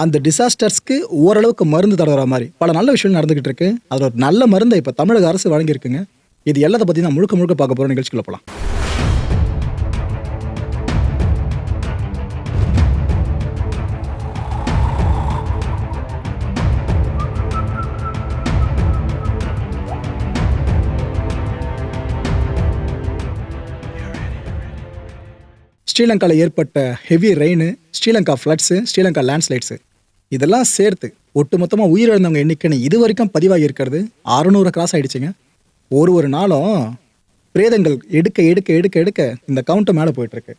அந்த டிசாஸ்டர்ஸ்க்கு ஓரளவுக்கு மருந்து தடவுற மாதிரி. பல நல்ல விஷயம் நடந்துகிட்டு இருக்கு. அதில் ஒரு நல்ல மருந்தை இப்போ தமிழக அரசு வழங்கியிருக்குங்க. இது எல்லாத்த பற்றி நான் முழுக்க முழுக்க பார்க்க போகிற நிகழ்ச்சிக்குள்ள போகலாம் ஸ்ரீலங்காவில் ஏற்பட்ட heavy rain Sri Lanka floods Sri Lanka landslides இதெல்லாம் சேர்த்து ஒட்டு மொத்தமாக உயிரிழந்தவங்க எண்ணிக்கைன்னு இது வரைக்கும் பதிவாகி இருக்கிறது. அறநூறு கிராஸ் ஆகிடுச்சிங்க ஒரு ஒரு நாளும் பிரேதங்கள் எடுக்க எடுக்க எடுக்க எடுக்க இந்த கவுண்ட்டு மேலே போயிட்டுருக்கு.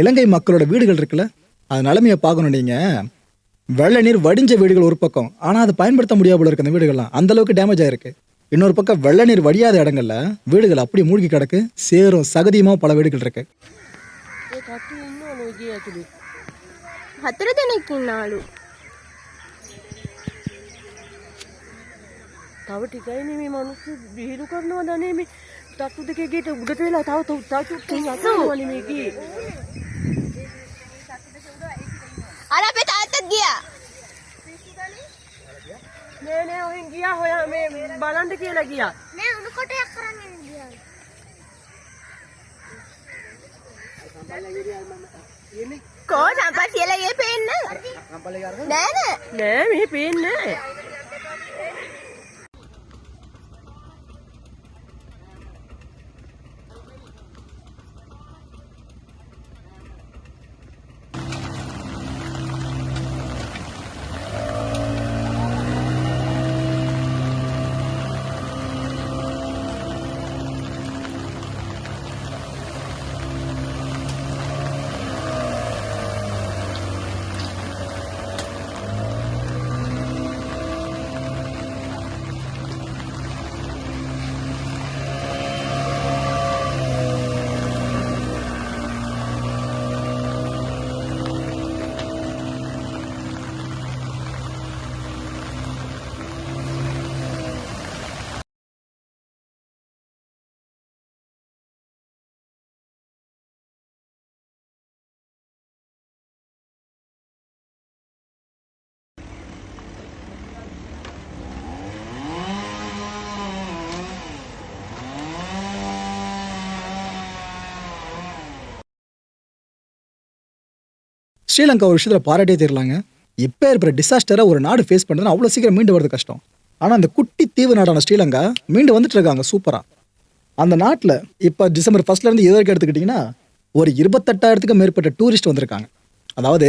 இலங்கை மக்களோட வீடுகள் இருக்குல்ல அது நிலமையை பார்க்கணும் நீங்கள் வெள்ள நீர் வடிஞ்ச வீடுகள் ஒரு பக்கம் ஆனால் அதை பயன்படுத்த முடியாமல் இருக்கு அந்த வீடுகள்லாம். அந்தளவுக்கு டேமேஜ் ஆகிருக்கு இன்னொரு பக்கம் வெள்ள நீர் வடியாத இடங்களில் வீடுகள் அப்படி மூழ்கி கிடக்கு. சேரும் சகதியுமா பல வீடுகள் இருக்கு. ಹತ್ತಿರದನೇ ಕಿನ್ನಾಳು තව ටිකයිනේ මේ මිනිස්සු විහිළු කරනවා දනේ මේ තට්ටු දෙකේ ගේට උඩට වෙලා තව තව තට්ටු අතවලි මේ ගියේ. අර අපේ තාත්තත් ගියා. නෑ නෑ ඔහෙන් ගියා හොයා මේ බලන්න කියලා ගියා. නෑ උණු කොටයක් කරන් යන්න ගියා. කෝ සම්පත් කියලා ගේ පේන්න. නෑ නෑ. නෑ මේ පේන්නේ නෑ. ஸ்ரீலங்கா ஒரு விஷயத்தில் பாராட்டே தெரியலாங்க இப்போ இருக்கிற டிசாஸ்டரை ஒரு நாடு ஃபேஸ் பண்ணுறதுனா அவ்வளோ சீக்கிரம் மீண்டு வரது கஷ்டம். ஆனால் அந்த குட்டி தீவு நாடான ஸ்ரீலங்கா மீண்டு வந்துட்டு இருக்காங்க சூப்பராக அந்த நாட்டில் இப்போ டிசம்பர் ஃபர்ஸ்ட்லேருந்து இது வரைக்கும் எடுத்துக்கிட்டிங்கன்னா ஒரு இருபத்தெட்டாயிரத்துக்கும் மேற்பட்ட டூரிஸ்ட் வந்திருக்காங்க. அதாவது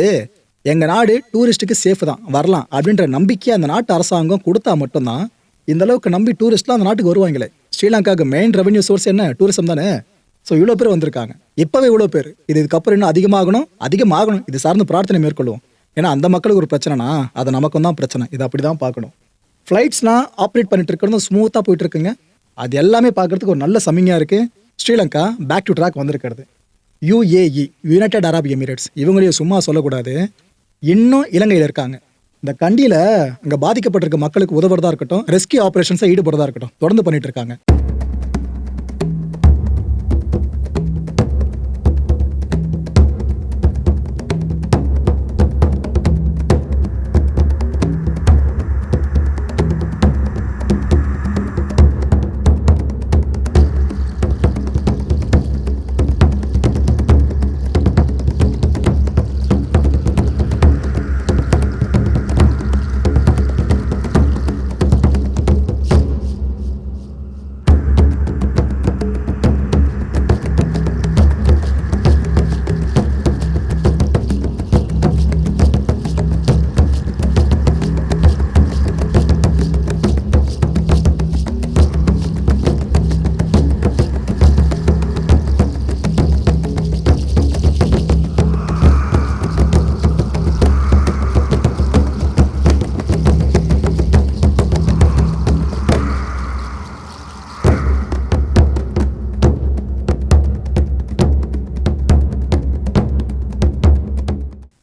எங்கள் நாடு டூரிஸ்ட்டுக்கு சேஃப் தான் வரலாம் அப்படின்ற நம்பிக்கை அந்த நாட்டு அரசாங்கம் கொடுத்தா மட்டும்தான் இந்த அளவுக்கு நம்பி டூரிஸ்ட்லாம் அந்த நாட்டுக்கு வருவாங்களே. ஸ்ரீலங்காவுக்கு மெயின் ரெவன்யூ சோர்ஸ் என்ன? டூரிசம் தானே? ஸோ இவ்வளோ பேர் வந்திருக்காங்க. இப்போவே இவ்வளோ பேர். இது இதுக்கப்புறம் இன்னும் அதிகமாகணும் அதிகமாகணும். இது சார்ந்து பிரார்த்தனை மேற்கொள்வோம். ஏன்னா அந்த மக்களுக்கு ஒரு பிரச்சனைனா அது நமக்கும் தான் பிரச்சனை. இது அப்படி தான் பார்க்கணும். ஃப்ளைட்ஸ்லாம் ஆப்ரேட் பண்ணிட்டு இருக்கிறதும் ஸ்மூத்தாக போயிட்டு இருக்குங்க அது எல்லாமே பார்க்கறதுக்கு ஒரு நல்ல சமிங்காக இருக்குது ஸ்ரீலங்கா பேக் டு ட்ராக் வந்திருக்கிறது. யுஏஇ யுனைடெட் அரப் எமிரேட்ஸ் இவங்களையும் சும்மா சொல்லக்கூடாது. இன்னும் இலங்கையில் இருக்காங்க. இந்த கண்டியில் அங்கே பாதிக்கப்பட்டிருக்க மக்களுக்கு உதவுறதா இருக்கட்டும் ரெஸ்கியூ ஆப்ரேஷன்ஸை ஈடுபடுறதா இருக்கட்டும் தொடர்ந்து பண்ணிட்டு இருக்காங்க.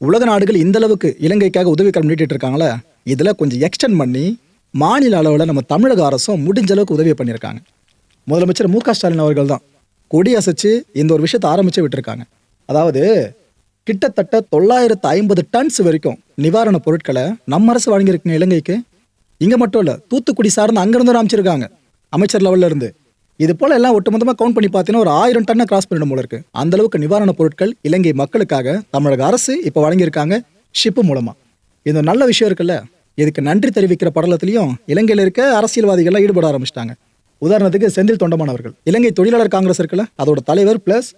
உலக நாடுகள் இந்த அளவுக்கு இலங்கைக்காக உதவிக்கரம் நீட்டிட்டு இருக்காங்களே இதில் கொஞ்சம் எக்ஸ்டெண்ட் பண்ணி மாநில அளவில் நம்ம தமிழக அரசும் முடிஞ்ச அளவுக்கு உதவி பண்ணியிருக்காங்க. முதலமைச்சர் மு க ஸ்டாலின் அவர்கள் தான் கொடியசைச்சு இந்த ஒரு விஷயத்தை ஆரம்பித்து விட்டுருக்காங்க. அதாவது கிட்டத்தட்ட தொள்ளாயிரத்து ஐம்பது டன்ஸ் வரைக்கும் நிவாரணப் பொருட்களை நம்ம அரசு வழங்கியிருக்குங்க இலங்கைக்கு. இங்கே மட்டும் இல்லை தூத்துக்குடி சார்ந்து அங்கேருந்து அமைச்சிருக்காங்க அமைச்சர் லெவல்ல இருந்து இது போல எல்லாம் ஒட்டுமொத்தமாக கவுண்ட் பண்ணி பார்த்தீங்கன்னா ஒரு ஆயிரம் டன்னை கிராஸ் பண்ணிடும் போல இருக்கு. அந்த அளவுக்கு நிவாரணப் பொருட்கள் இலங்கை மக்களுக்காக தமிழக அரசு இப்போ வழங்கியிருக்காங்க ஷிப்பு மூலமா. இந்த நல்ல விஷயம் இருக்குல்ல? இதுக்கு நன்றி தெரிவிக்கிற படலத்திலையும் இலங்கையில் இருக்க அரசியல்வாதிகள்லாம் ஈடுபட ஆரம்பிச்சிட்டாங்க. உதாரணத்துக்கு செந்தில் தொண்டமானவர்கள். இலங்கை தொழிலாளர் காங்கிரஸ் இருக்குல்ல அதோட தலைவர் பிளஸ்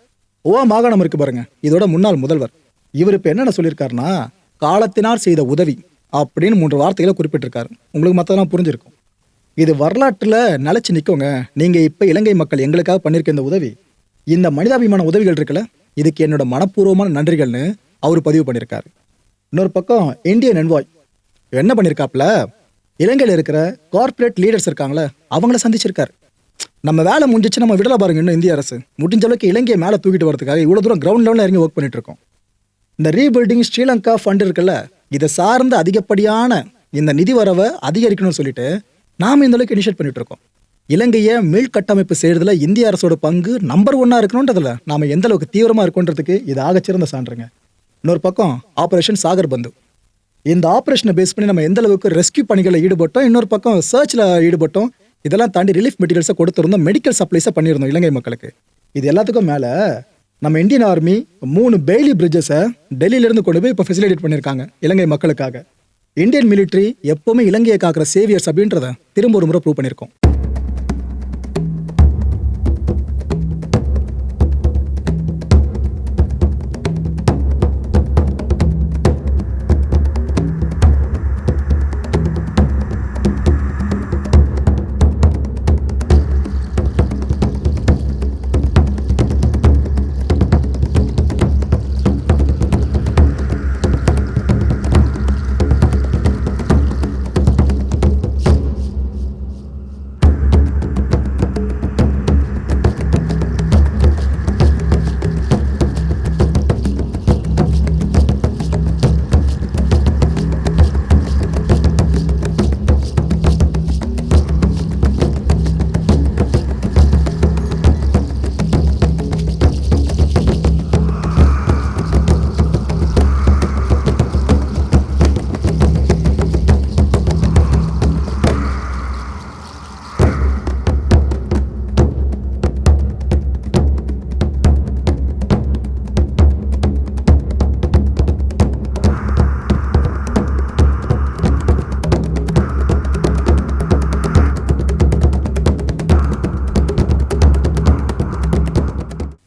ஓ மாகாணம் இருக்கு பாருங்க இதோட முன்னாள் முதல்வர். இவர் இப்போ என்னென்ன சொல்லியிருக்காருன்னா காலத்தினார் செய்த உதவி அப்படின்னு மூன்று வார்த்தைகளை குறிப்பிட்டிருக்காரு. உங்களுக்கு மற்றதெல்லாம் புரிஞ்சிருக்கும். இது வரலாற்றில் நிலச்சி நிற்குங்க நீங்கள் இப்போ இலங்கை மக்கள் எங்களுக்காக பண்ணியிருக்க இந்த உதவி. இந்த மனிதாபிமான உதவிகள் இருக்குல்ல இதுக்கு என்னோட மனப்பூர்வமான நன்றிகள்னு அவர் பதிவு பண்ணியிருக்காரு இன்னொரு பக்கம் இந்தியன் என்வாய் என்ன பண்ணியிருக்காப்புல இலங்கையில் இருக்கிற கார்ப்பரேட் லீடர்ஸ் இருக்காங்களே அவங்கள சந்திச்சிருக்காரு. நம்ம வேலை முடிஞ்சிச்சு நம்ம விடல பாருங்க இன்னும் இந்திய அரசு. முடிஞ்ச அளவுக்கு இலங்கையை மேலே தூக்கிட்டு வரதுக்காக இவ்வளோ தூரம் கிரவுண்ட் லெவலில் இறங்கி ஒர்க் பண்ணிட்டு இருக்கோம். இந்த ரீபில்டிங் ஸ்ரீலங்கா ஃபண்ட் இருக்குல்ல இதை சார்ந்த அதிகப்படியான இந்த நிதி வரவை அதிகரிக்கணும்னு சொல்லிட்டு நாம் இந்த அளவுக்கு இனிஷியேட் பண்ணிட்டு இருக்கோம் இலங்கையை மீள் கட்டமைப்பு இந்திய அரசோட பங்கு நம்பர் ஒன்னாக இருக்கணுன்றதுல நாம எந்த அளவுக்கு தீவிரமாக இருக்கோன்றதுக்கு இது ஆகச்சிறந்த சான்றுங்க. இன்னொரு பக்கம் ஆப்ரேஷன் சாகர் பந்து இந்த ஆப்ரேஷனை பேஸ் பண்ணி நம்ம எந்த அளவுக்கு ரெஸ்கியூ பணிகளில் ஈடுபட்டோம் இன்னொரு பக்கம் சர்ச்சில் ஈடுபட்டோம் இதெல்லாம் தாண்டி ரிலீஃப் மெட்டீரியல்ஸை கொடுத்துருந்தோம் மெடிக்கல் சப்ளைஸை பண்ணியிருந்தோம் இலங்கை மக்களுக்கு. இது எல்லாத்துக்கும் மேலே நம்ம இந்தியன் ஆர்மி மூணு பெய்லி பிரிட்ஜஸை டெல்லியிலேருந்து கொண்டு போய் இப்போ ஃபெசிலிட்டேட் பண்ணியிருக்காங்க இலங்கை மக்களுக்காக. இந்தியன் மிலிட்ரி எப்போவுமே இலங்கையை காக்கிற சேவியர்ஸ் அப்படின்றத திரும்ப ஒரு முறை ப்ரூவ் பண்ணியிருக்கோம்.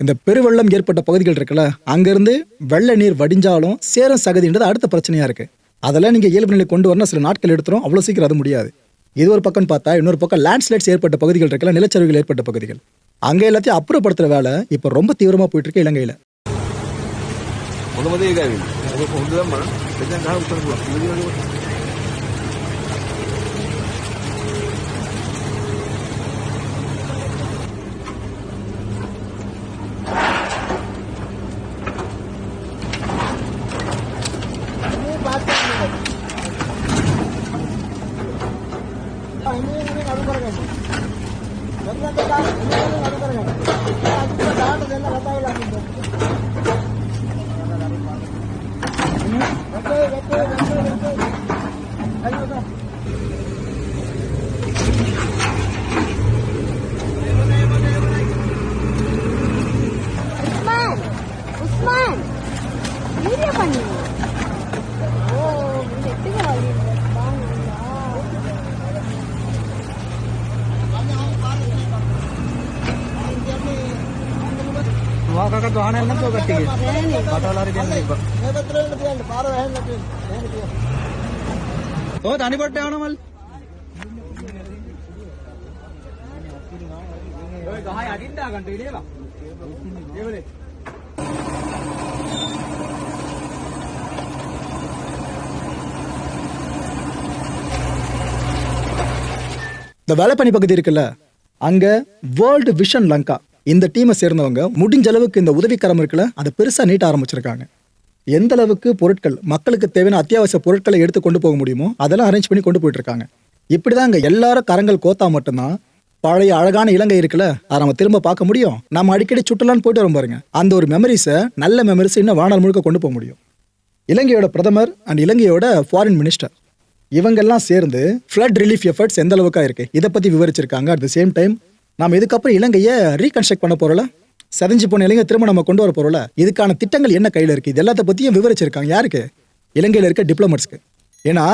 இந்த பெருவெள்ளம் ஏற்பட்ட பகுதிகள் இருக்குல்ல அங்கேருந்து வெள்ள நீர் வடிஞ்சாலும் சேரம் சகதின்றது அடுத்த பிரச்சனையாக இருக்குது அதெல்லாம் நீங்கள் இயல்பு நிலை கொண்டு வரணும் சில நாட்கள் எடுத்துரும் அவ்வளோ சீக்கிரம் அது முடியாது. இது ஒரு பக்கம் பார்த்தா இன்னொரு பக்கம் லேண்ட்ஸ்லைட்ஸ் ஏற்பட்ட பகுதிகள் இருக்குல்ல நிலச்சரிவுகள் ஏற்பட்ட பகுதிகள். அங்கே எல்லாத்தையும் அப்புறப்படுத்துகிற வேலை இப்போ ரொம்ப தீவிரமாக போயிட்டு இருக்கு இலங்கையில். ஒன்று இந்த வேலைப்பணி பகுதி இருக்குல்ல அங்கே வேர்ல்டு விஷன் லங்கா இந்த டீமை சேர்ந்தவங்க முடிஞ்ச அளவுக்கு இந்த உதவிக்கரம் இருக்கல அதை பெருசாக நீட்ட ஆரம்பிச்சிருக்காங்க. எந்த அளவுக்கு பொருட்கள் மக்களுக்கு தேவையான அத்தியாவசிய பொருட்களை எடுத்து கொண்டு போக முடியுமோ அதெல்லாம் அரேஞ்ச் பண்ணி கொண்டு போயிட்டு இருக்காங்க இப்படிதாங்க எல்லாரும் கரங்கள் கோத்தா மட்டும்தான் பழைய அழகான இலங்கை இருக்குல்ல அதை நம்ம திரும்ப பார்க்க முடியும். நம்ம அடிக்கடி சுற்றுலான்னு போயிட்டு வரோம் பாருங்க. அந்த ஒரு மெமரிஸை நல்ல மெமரிஸ் இன்னும் வாழ்நாள் முழுக்க கொண்டு போக முடியும். இலங்கையோட பிரதமர் அண்ட் இலங்கையோட ஃபாரின் மினிஸ்டர் இவங்கெல்லாம் சேர்ந்து ஃப்ளட் ரிலீஃப் எஃபர்ட்ஸ் எந்த அளவுக்காக இருக்கு? இதை பற்றி விவரிச்சிருக்காங்க. அட் த சேம் டைம் நம்ம இதுக்கப்புறம் இலங்கையை ரீகன்ஸ்ட்ரக்ட் பண்ண போறல செதஞ்சு போன இலங்கை திரும்ப நம்ம கொண்டு வர போறோம்ல? இதுக்கான திட்டங்கள் என்ன கையில் இருக்கு? இது எல்லாத்த பத்தியும் விவரிச்சிருக்காங்க. யாருக்கு? இலங்கையில் இருக்க டிப்ளமட்ஸ்க்கு ஏன்னா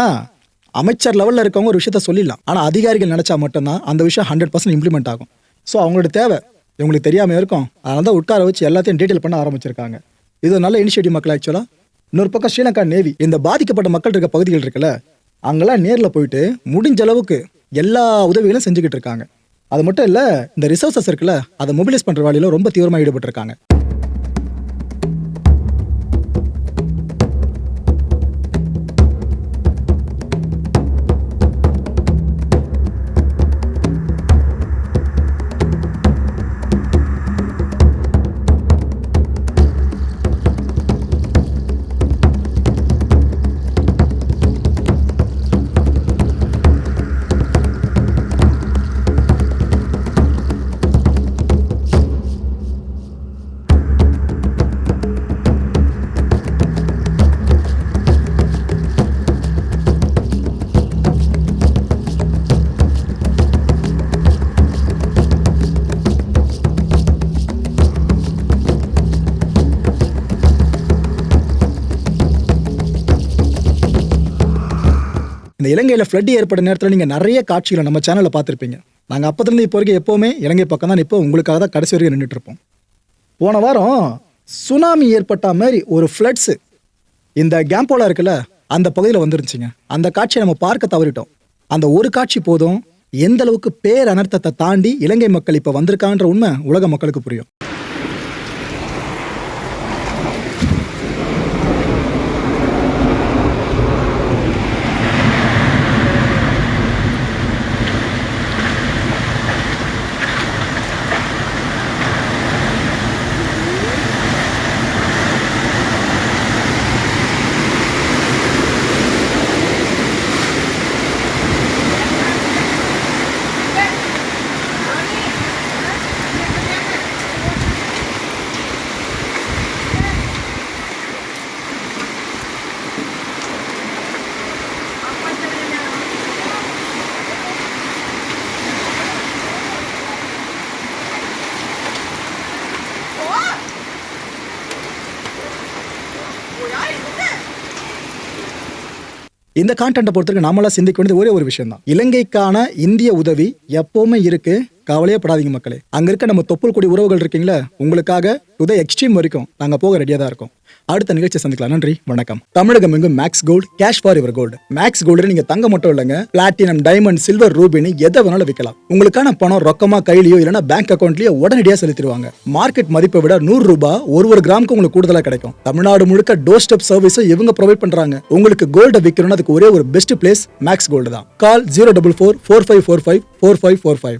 அமைச்சர் லெவலில் இருக்கவங்க ஒரு விஷயத்த சொல்லிடலாம். ஆனால் அதிகாரிகள் நினச்சா மட்டும்தான் அந்த விஷயம் ஹண்ட்ரட் பர்சன்ட் இம்ப்ளிமெண்ட் ஆகும். ஸோ அவங்களோட தேவை இவங்களுக்கு தெரியாமல் இருக்கும். அதனால தான் உட்கார வச்சு எல்லாத்தையும் டீட்டெயில் பண்ண ஆரம்பிச்சிருக்காங்க. இது நல்ல இனிஷியேட்டிவ் மக்கள் ஆக்சுவலாக இன்னொரு பக்கம் ஸ்ரீலங்கா நேவி இந்த பாதிக்கப்பட்ட மக்கள் இருக்க பகுதிகள் இருக்குல்ல அங்கெல்லாம் நேரில் போயிட்டு முடிஞ்ச அளவுக்கு எல்லா உதவிகளும் செஞ்சுக்கிட்டு இருக்காங்க. அது மட்டும் இல்லை இந்த ரிசோர்சஸ் இருக்குல்ல அதை மொபிலைஸ் பண்ணுற வேலையில ரொம்ப தீவிரமாக ஈடுபட்டிருக்காங்க. இந்த இலங்கையில் ஃப்ளட் ஏற்பட்ட நேரத்தில் நீங்கள் நிறைய காட்சிகளை நம்ம சேனலில் பார்த்துருப்பீங்க. நாங்கள் அப்போதுலேருந்து இப்போ வரைக்கும் எப்போவுமே இலங்கை பக்கம் தான் இப்போ உங்களுக்காக தான் கடைசி வரைக்கும் நின்றுட்டு இருப்போம். போன வாரம் சுனாமி ஏற்பட்ட மாதிரி ஒரு ஃப்ளட்ஸு இந்த கேம்போலா இருக்குல்ல அந்த பகுதியில் வந்துருந்துச்சிங்க. அந்த காட்சியை நம்ம பார்க்க தவறிட்டோம். அந்த ஒரு காட்சி போதும். எந்த அளவுக்கு பேர் அனர்த்தத்தை தாண்டி இலங்கை மக்கள் இப்போ வந்திருக்கான்ற உண்மை உலக மக்களுக்கு புரியும். இந்த கான்டென்ட்டை பொறுத்தவரைக்கும் நம்மளாம் சிந்திக்க வேண்டியது ஒரே ஒரு விஷயம் தான் இலங்கைக்கான இந்திய உதவி எப்போவுமே இருக்குது கவலையே படாதீங்க மக்களே. அங்க இருக்க நம்ம தொப்புள் கொடி உறவுகள் இருக்கீங்களா உங்களுக்காக டு த எக்ஸ்ட்ரீம் வரைக்கும் நாங்க போக ரெடியா தான் இருக்கோம். அடுத்த நிகழ்ச்சி சந்திக்கலாம். நன்றி வணக்கம். தமிழகம் எங்கும் Max gold cash for your gold Max gold நீங்க தங்க மட்டும் இல்லைங்க பிளாட்டினம் டைமண்ட் சில்வர் ரூபினி எதை வேணாலும் விற்கலாம். உங்களுக்கான பணம் ரொக்கமா கையிலயோ இல்லைன்னா பேங்க் அக்கௌண்ட்லயோ உடனடியாக செலுத்திடுவாங்க. மார்க்கெட் மதிப்பை விட நூறு ரூபாய் ஒரு ஒரு கிராமுக்கு உங்களுக்கு கூடுதலா கிடைக்கும். தமிழ்நாடு முழுக்க டோர் ஸ்டெப் சர்வீஸும் இவங்க ப்ரொவைட் பண்றாங்க. உங்களுக்கு கோல்ட விற்கணும்னு அதுக்கு ஒரே ஒரு பெஸ்ட் பிளேஸ் மேக்ஸ் கோல்டு தான். Call zero double four four five four five four five four five